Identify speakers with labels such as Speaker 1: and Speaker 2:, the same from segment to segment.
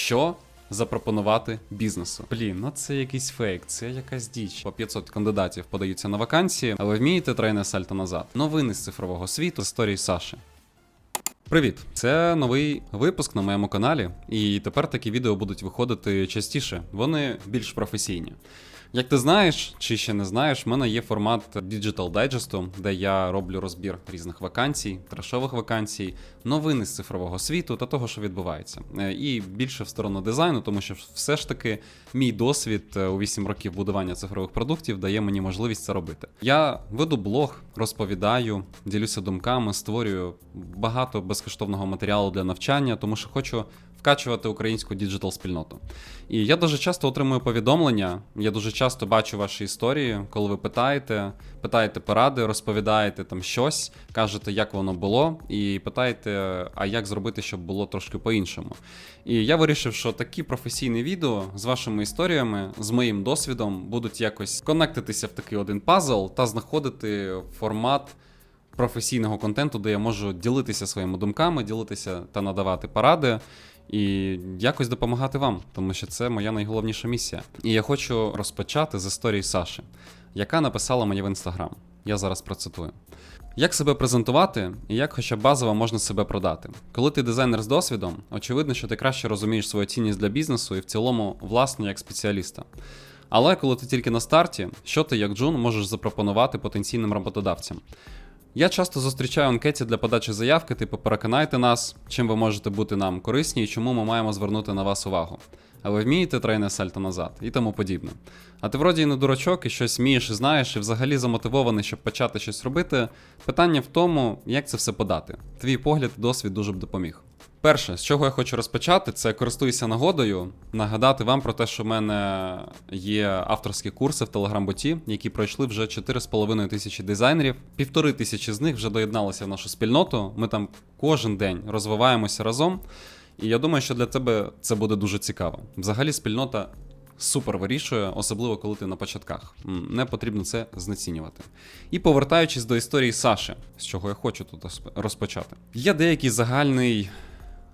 Speaker 1: Що запропонувати бізнесу? Блін, ну це якийсь фейк, це якась діч. По 500 кандидатів подаються на вакансії, але вмієте трейне сальто назад. Новини з цифрового світу історії Саші. Привіт! Це новий випуск на моєму каналі, і тепер такі відео будуть виходити частіше. Вони більш професійні. Як ти знаєш, чи ще не знаєш, в мене є формат Digital Digest, де я роблю розбір різних вакансій, трешових вакансій, новини з цифрового світу та того, що відбувається. Е, І більше в сторону дизайну, тому що все ж таки мій досвід е, у 8 років будування цифрових продуктів дає мені можливість це робити. Я веду блог, розповідаю, ділюся думками, створюю багато безкоштовного матеріалу для навчання, тому що хочу вкачувати українську діджитал спільноту. І я дуже часто отримую повідомлення. Я дуже часто бачу ваші історії, коли ви питаєте, питаєте поради, розповідаєте там щось, кажете, як воно було, і питаєте, а як зробити, щоб було трошки по-іншому. І я вирішив, що такі професійні відео з вашими історіями, з моїм досвідом, будуть якось конектитися в такий один пазл та знаходити формат професійного контенту, де я можу ділитися своїми думками, ділитися та надавати поради. І якось допомагати вам, тому що це моя найголовніша місія. І я хочу розпочати з історії Саші, яка написала мені в інстаграм. Я зараз процитую. Як себе презентувати і як хоча б базово можна себе продати? Коли ти дизайнер з досвідом, очевидно, що ти краще розумієш свою цінність для бізнесу і в цілому власне як спеціаліста. Але коли ти тільки на старті, що ти як джун можеш запропонувати потенційним роботодавцям? Я часто зустрічаю анкеті для подачі заявки, типу переконайте нас, чим ви можете бути нам корисні і чому ми маємо звернути на вас увагу. А ви вмієте трейне сальто назад і тому подібне. А ти вроді і не дурачок, і щось вмієш і знаєш, і взагалі замотивований, щоб почати щось робити. Питання в тому, як це все подати. Твій погляд і досвід дуже б допоміг. Перше, з чого я хочу розпочати, це користуюся нагодою, нагадати вам про те, що в мене є авторські курси в Телеграм-боті, які пройшли вже 4,5 тисячі дизайнерів. Півтори тисячі з них вже доєдналися в нашу спільноту. Ми там кожен день розвиваємося разом. І я думаю, що для тебе це буде дуже цікаво. Взагалі, спільнота супер вирішує, особливо коли ти на початках. Не потрібно це знецінювати. І повертаючись до історії Саші, з чого я хочу тут розпочати. Є деякий загальний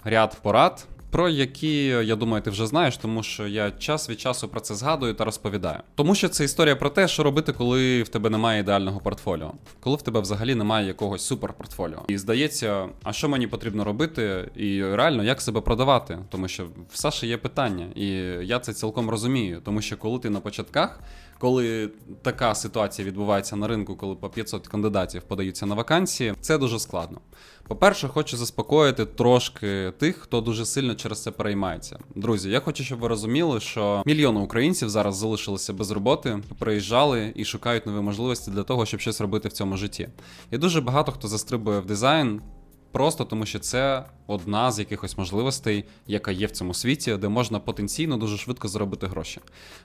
Speaker 1: ряд порад, про які я думаю, ти вже знаєш, тому що я час від часу про це згадую та розповідаю. Тому що це історія про те, що робити, коли в тебе немає ідеального портфоліо, коли в тебе взагалі немає якогось суперпортфоліо. І здається, а що мені потрібно робити, і реально як себе продавати, тому що в Саші є питання, і я це цілком розумію, тому що коли ти на початках. Коли така ситуація відбувається на ринку, коли по 500 кандидатів подаються на вакансії, це дуже складно. По-перше, хочу заспокоїти трошки тих, хто дуже сильно через це переймається. Друзі, я хочу, щоб ви розуміли, що мільйони українців зараз залишилися без роботи, приїжджали і шукають нові можливості для того, щоб щось робити в цьому житті. І дуже багато хто застрибує в дизайн. Просто тому, що це одна з якихось можливостей, яка є в цьому світі, де можна потенційно дуже швидко заробити гроші.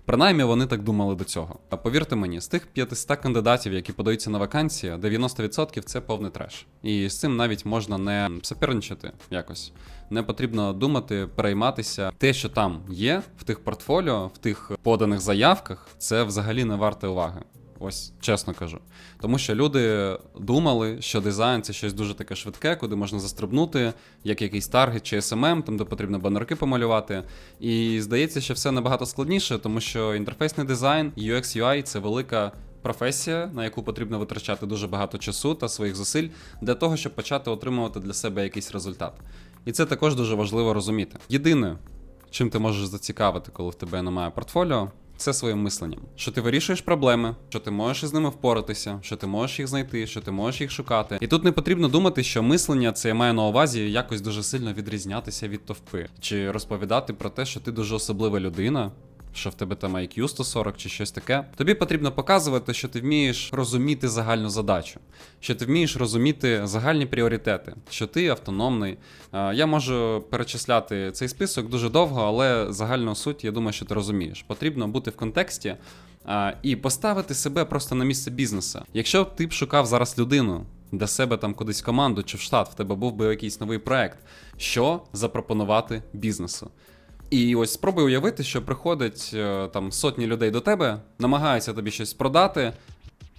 Speaker 1: Принаймні вони так думали до цього. А повірте мені, з тих 500 кандидатів, які подаються на вакансії, 90% це повний треш. І з цим навіть можна не соперничати якось. Не потрібно думати, перейматися. Те, що там є в тих портфоліо, в тих поданих заявках, це взагалі не варте уваги. Ось чесно кажу. Тому що люди думали, що дизайн це щось дуже таке швидке, куди можна застрибнути, як якийсь таргет чи SMM, там де потрібно банерки помалювати. І здається, що все набагато складніше, тому що інтерфейсний дизайн, UX UI це велика. Професія, на яку потрібно витрачати дуже багато часу та своїх зусиль для того, щоб почати отримувати для себе якийсь результат. І це також дуже важливо розуміти. Єдине, чим ти можеш зацікавити, коли в тебе немає портфоліо, це своїм мисленням. Що ти вирішуєш проблеми, що ти можеш із ними впоратися, що ти можеш їх знайти, що ти можеш їх шукати. І тут не потрібно думати, що мислення це я маю на увазі якось дуже сильно відрізнятися від товпи, чи розповідати про те, що ти дуже особлива людина. Що в тебе там IQ 140 чи щось таке. Тобі потрібно показувати, що ти вмієш розуміти загальну задачу, що ти вмієш розуміти загальні пріоритети, що ти автономний. Я можу перечисляти цей список дуже довго, але загальну суть, я думаю, що ти розумієш. Потрібно бути в контексті і поставити себе просто на місце бізнесу. Якщо ти б шукав зараз людину. Для себе там кудись команду чи в штат, в тебе був би якийсь новий проект, що запропонувати бізнесу. І ось спробуй уявити, що приходить е, там сотні людей до тебе, намагаються тобі щось продати,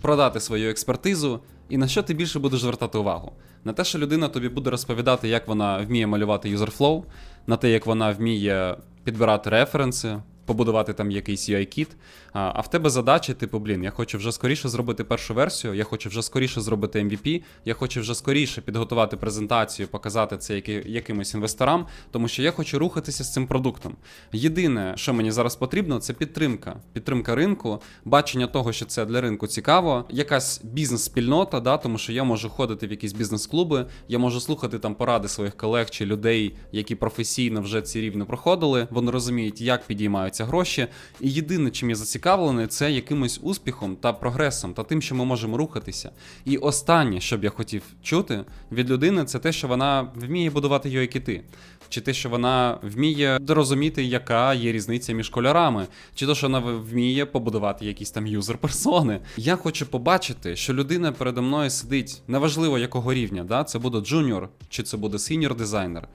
Speaker 1: продати свою експертизу, і на що ти більше будеш звертати увагу? На те, що людина тобі буде розповідати, як вона вміє малювати юзерфлоу, на те, як вона вміє підбирати референси, побудувати там якийсь UI-кіт. А, в тебе задача, типу, блін, я хочу вже скоріше зробити першу версію, я хочу вже скоріше зробити MVP, я хочу вже скоріше підготувати презентацію, показати це які, якимось інвесторам, тому що я хочу рухатися з цим продуктом. Єдине, що мені зараз потрібно, це підтримка. Підтримка ринку, бачення того, що це для ринку цікаво, якась бізнес-спільнота, да, тому що я можу ходити в якісь бізнес-клуби, я можу слухати там поради своїх колег чи людей, які професійно вже ці рівні проходили. Вони розуміють, як підіймаються гроші. І єдине, чим я зацікавлений, це якимось успіхом та прогресом, та тим, що ми можемо рухатися. І останнє, що б я хотів чути від людини, це те, що вона вміє будувати UI-кіти. Чи те, що вона вміє розуміти, яка є різниця між кольорами, чи то, що вона вміє побудувати якісь там юзер-персони. Я хочу побачити, що людина передо мною сидить, неважливо якого рівня, да? це буде джуніор, чи це буде сіньор дизайнер.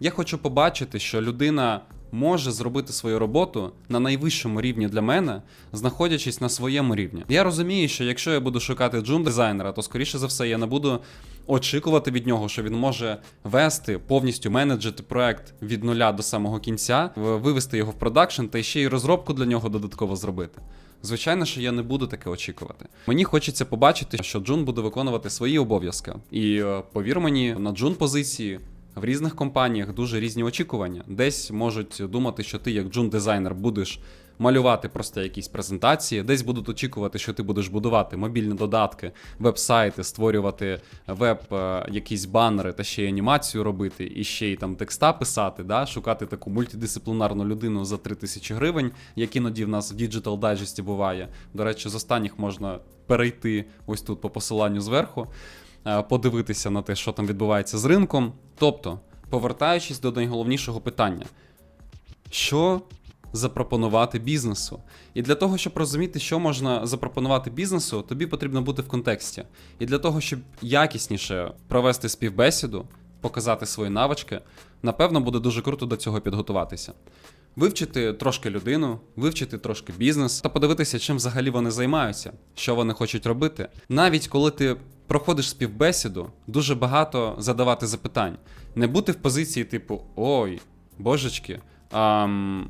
Speaker 1: Я хочу побачити, що людина може зробити свою роботу на найвищому рівні для мене, знаходячись на своєму рівні. Я розумію, що якщо я буду шукати джун дизайнера, то скоріше за все я не буду очікувати від нього, що він може вести повністю менеджити проект від нуля до самого кінця, вивести його в продакшн та ще й розробку для нього додатково зробити. Звичайно, що я не буду таке очікувати. Мені хочеться побачити, що Джун буде виконувати свої обов'язки. І е, повір мені, на Джун позиції в різних компаніях дуже різні очікування. Десь можуть думати, що ти, як джун-дизайнер, будеш малювати просто якісь презентації, десь будуть очікувати, що ти будеш будувати мобільні додатки, веб-сайти, створювати веб, е, якісь банери та ще й анімацію робити, і ще й там текста писати, да? шукати таку мультидисциплінарну людину за 3000 гривень, як іноді в нас в Digital Digest буває. До речі, з останніх можна перейти ось тут по посиланню зверху подивитися на те, що там відбувається з ринком. Тобто, повертаючись до найголовнішого питання, що запропонувати бізнесу? І для того, щоб розуміти, що можна запропонувати бізнесу, тобі потрібно бути в контексті. І для того, щоб якісніше провести співбесіду, показати свої навички, напевно, буде дуже круто до цього підготуватися. Вивчити трошки людину, вивчити трошки бізнес та подивитися, чим взагалі вони займаються, що вони хочуть робити. Навіть коли ти проходиш співбесіду, дуже багато задавати запитань. Не бути в позиції, типу, ой, божечки, а,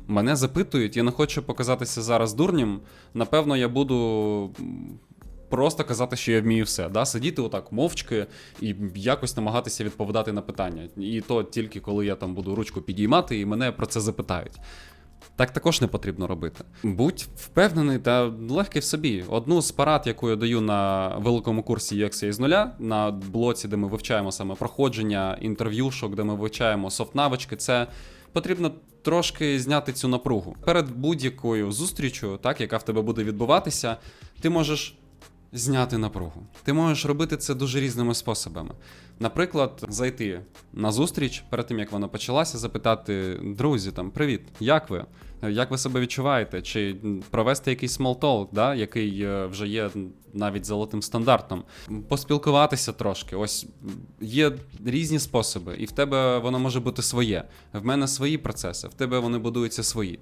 Speaker 1: мене запитують, я не хочу показатися зараз дурнім. Напевно, я буду просто казати, що я вмію все. Да? Сидіти отак мовчки і якось намагатися відповідати на питання. І то тільки коли я там буду ручку підіймати, і мене про це запитають. Так також не потрібно робити. Будь впевнений та легкий в собі. Одну з парад, яку я даю на великому курсі UX із нуля, на блоці, де ми вивчаємо саме проходження, інтерв'юшок, де ми вивчаємо софт-навички, це потрібно трошки зняти цю напругу. Перед будь-якою зустрічю, так, яка в тебе буде відбуватися, ти можеш зняти напругу. Ти можеш робити це дуже різними способами. Наприклад, зайти на зустріч перед тим, як вона почалася, запитати: друзі, там привіт, як ви? Як ви себе відчуваєте? Чи провести якийсь small да, який е, вже є навіть золотим стандартом, поспілкуватися трошки. Ось є різні способи, і в тебе воно може бути своє. В мене свої процеси, в тебе вони будуються свої.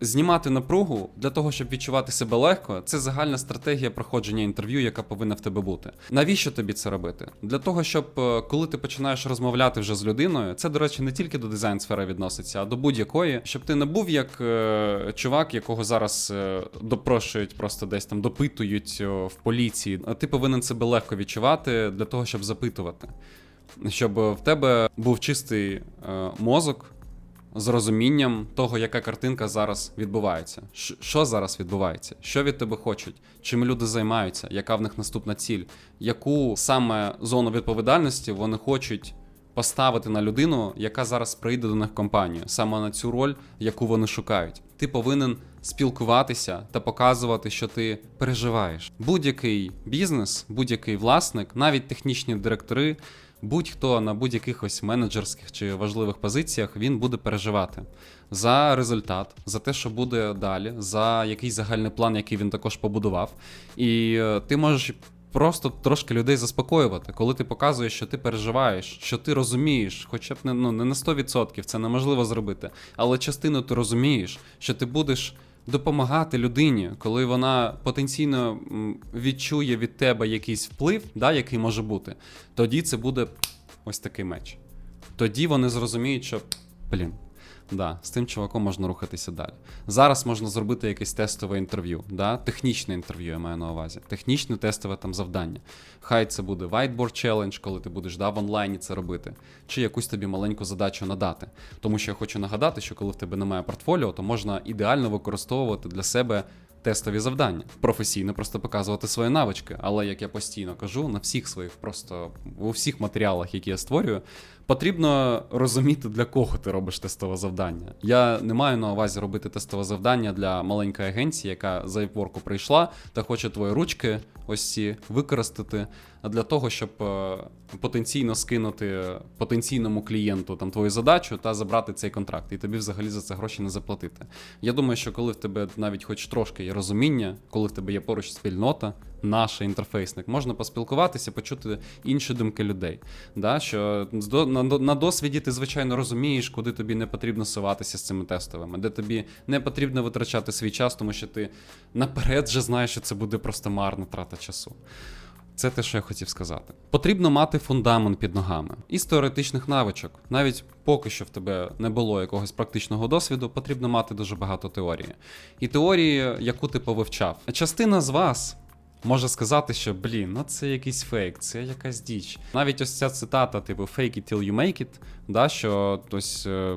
Speaker 1: Знімати напругу для того, щоб відчувати себе легко, це загальна стратегія проходження інтерв'ю, яка повинна в тебе бути. Навіщо тобі це робити? Для того, щоб е, коли ти починаєш розмовляти вже з людиною, це, до речі, не тільки до дизайн сфери відноситься, а до будь-якої, щоб ти не був як е, чувак, якого зараз е, допрошують, просто десь там допитують е, в поліції. А Ти повинен себе легко відчувати для того, щоб запитувати. Щоб е, в тебе був чистий е, мозок з розумінням того, яка картинка зараз відбувається. Що зараз відбувається? Що від тебе хочуть? Чим люди займаються? Яка в них наступна ціль? Яку саме зону відповідальності вони хочуть поставити на людину, яка зараз прийде до них компанію, саме на цю роль, яку вони шукають? Ти повинен спілкуватися та показувати, що ти переживаєш. Будь-який бізнес, будь-який власник, навіть технічні директори будь-хто на будь-яких ось менеджерських чи важливих позиціях він буде переживати за результат, за те, що буде далі, за якийсь загальний план, який він також побудував. І е, ти можеш. Просто трошки людей заспокоювати, коли ти показуєш, що ти переживаєш, що ти розумієш, хоча б не, ну, не на 100%, це неможливо зробити, але частину ти розумієш, що ти будеш допомагати людині, коли вона потенційно відчує від тебе якийсь вплив, да, який може бути, тоді це буде ось такий меч. Тоді вони зрозуміють, що блін, Да, з тим чуваком можна рухатися далі. Зараз можна зробити якесь тестове інтерв'ю, да? технічне інтерв'ю, я маю на увазі. Технічне тестове там завдання. Хай це буде whiteboard challenge, коли ти будеш да, в онлайні це робити, чи якусь тобі маленьку задачу надати. Тому що я хочу нагадати, що коли в тебе немає портфоліо, то можна ідеально використовувати для себе. Тестові завдання, професійно просто показувати свої навички. Але як я постійно кажу, на всіх своїх, просто у всіх матеріалах, які я створюю, потрібно розуміти, для кого ти робиш тестове завдання. Я не маю на увазі робити тестове завдання для маленької агенції, яка за іпворку прийшла та хоче твої ручки ось ці використати для того, щоб е, потенційно скинути потенційному клієнту там твою задачу та забрати цей контракт, і тобі взагалі за це гроші не заплатити. Я думаю, що коли в тебе навіть хоч трошки є розуміння, коли в тебе є поруч спільнота, наша інтерфейсник, можна поспілкуватися, почути інші думки людей. Да? Що на досвіді ти, звичайно, розумієш, куди тобі не потрібно суватися з цими тестовими, де тобі не потрібно витрачати свій час, тому що ти наперед вже знаєш, що це буде просто марна трата часу. Це те, що я хотів сказати. Потрібно мати фундамент під ногами із теоретичних навичок. Навіть поки що в тебе не було якогось практичного досвіду, потрібно мати дуже багато теорії. І теорії, яку ти повивчав. Частина з вас. Може сказати, що блін, ну це якийсь фейк, це якась діч. Навіть ось ця цитата, типу fake it till you make it, да, що ось е,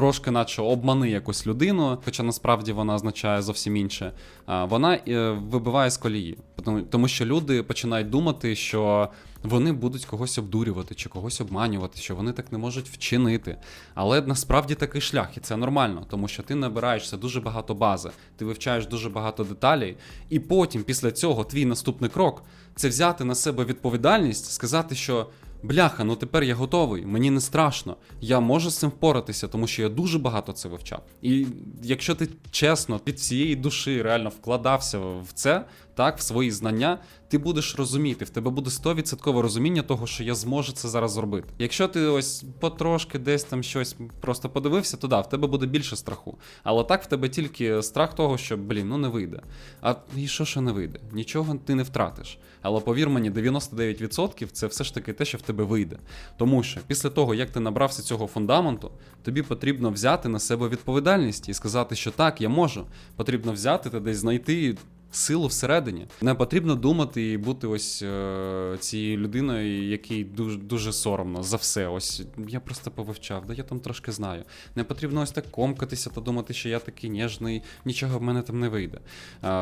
Speaker 1: трошки, наче обмани якусь людину, хоча насправді вона означає зовсім інше. Вона е, вибиває з колії, тому, тому що люди починають думати, що вони будуть когось обдурювати чи когось обманювати, що вони так не можуть вчинити. Але насправді такий шлях, і це нормально, тому що ти набираєшся дуже багато бази, ти вивчаєш дуже багато деталей, і потім, після цього, твій наступний крок це взяти на себе відповідальність, сказати, що. Бляха, ну тепер я готовий, мені не страшно. Я можу з цим впоратися, тому що я дуже багато це вивчав. І якщо ти чесно від всієї душі реально вкладався в це, так, в свої знання, ти будеш розуміти, в тебе буде 100% розуміння того, що я зможу це зараз зробити. Якщо ти ось потрошки десь там щось просто подивився, то да, в тебе буде більше страху. Але так в тебе тільки страх того, що блін, ну не вийде. А і що що не вийде? Нічого ти не втратиш. Але повір мені, 99% це все ж таки те, що в тебе вийде. Тому що після того, як ти набрався цього фундаменту, тобі потрібно взяти на себе відповідальність і сказати, що так, я можу. Потрібно взяти та десь знайти. Силу всередині не потрібно думати і бути ось е, цією людиною, якій дуже дуже соромно за все. Ось я просто повивчав, да я там трошки знаю. Не потрібно ось так комкатися та думати, що я такий ніжний, нічого в мене там не вийде.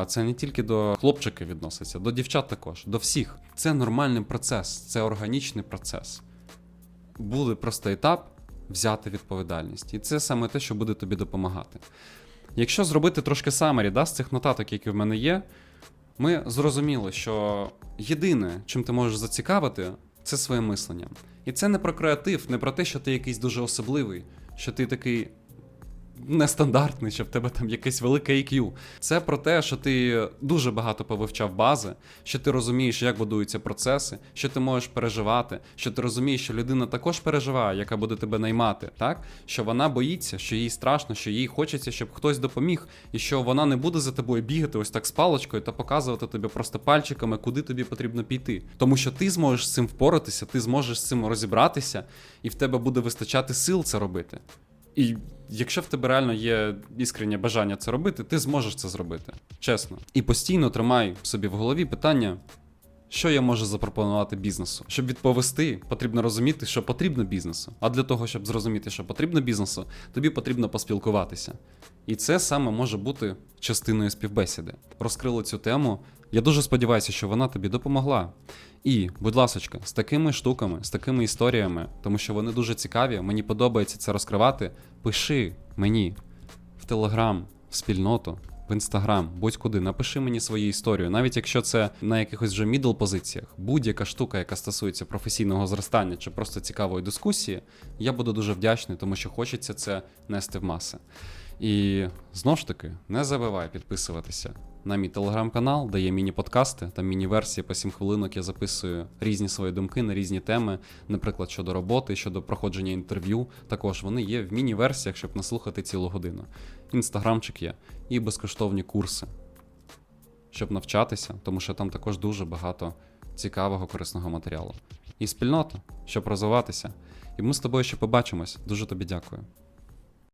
Speaker 1: Це не тільки до хлопчиків відноситься, до дівчат також, до всіх. Це нормальний процес, це органічний процес. Буде просто етап взяти відповідальність, і це саме те, що буде тобі допомагати. Якщо зробити трошки самері да, з цих нотаток, які в мене є, ми зрозуміли, що єдине, чим ти можеш зацікавити, це своє мислення. І це не про креатив, не про те, що ти якийсь дуже особливий, що ти такий нестандартний, що в тебе там якесь велике IQ. Це про те, що ти дуже багато повивчав бази, що ти розумієш, як будуються процеси, що ти можеш переживати, що ти розумієш, що людина також переживає, яка буде тебе наймати, так? Що вона боїться, що їй страшно, що їй хочеться, щоб хтось допоміг, і що вона не буде за тобою бігати ось так з паличкою та показувати тобі просто пальчиками, куди тобі потрібно піти. Тому що ти зможеш з цим впоратися, ти зможеш з цим розібратися, і в тебе буде вистачати сил це робити. І якщо в тебе реально є іскреннє бажання це робити, ти зможеш це зробити. Чесно. І постійно тримай собі в голові питання. Що я можу запропонувати бізнесу? Щоб відповісти, потрібно розуміти, що потрібно бізнесу. А для того, щоб зрозуміти, що потрібно бізнесу, тобі потрібно поспілкуватися. І це саме може бути частиною співбесіди. Розкрили цю тему. Я дуже сподіваюся, що вона тобі допомогла. І, будь ласочка, з такими штуками, з такими історіями, тому що вони дуже цікаві, мені подобається це розкривати. Пиши мені в Телеграм, в спільноту, в інстаграм, будь-куди, напиши мені свою історію, навіть якщо це на якихось вже мідл позиціях, будь-яка штука, яка стосується професійного зростання чи просто цікавої дискусії, я буду дуже вдячний, тому що хочеться це нести в маси. І знову ж таки, не забувай підписуватися на мій телеграм-канал, де є міні-подкасти та міні-версії по 7 хвилинок. Я записую різні свої думки на різні теми, наприклад, щодо роботи, щодо проходження інтерв'ю. Також вони є в міні-версіях, щоб наслухати цілу годину. Інстаграмчик є і безкоштовні курси, щоб навчатися, тому що там також дуже багато цікавого корисного матеріалу. І спільнота, щоб розвиватися. І ми з тобою ще побачимось. Дуже тобі дякую.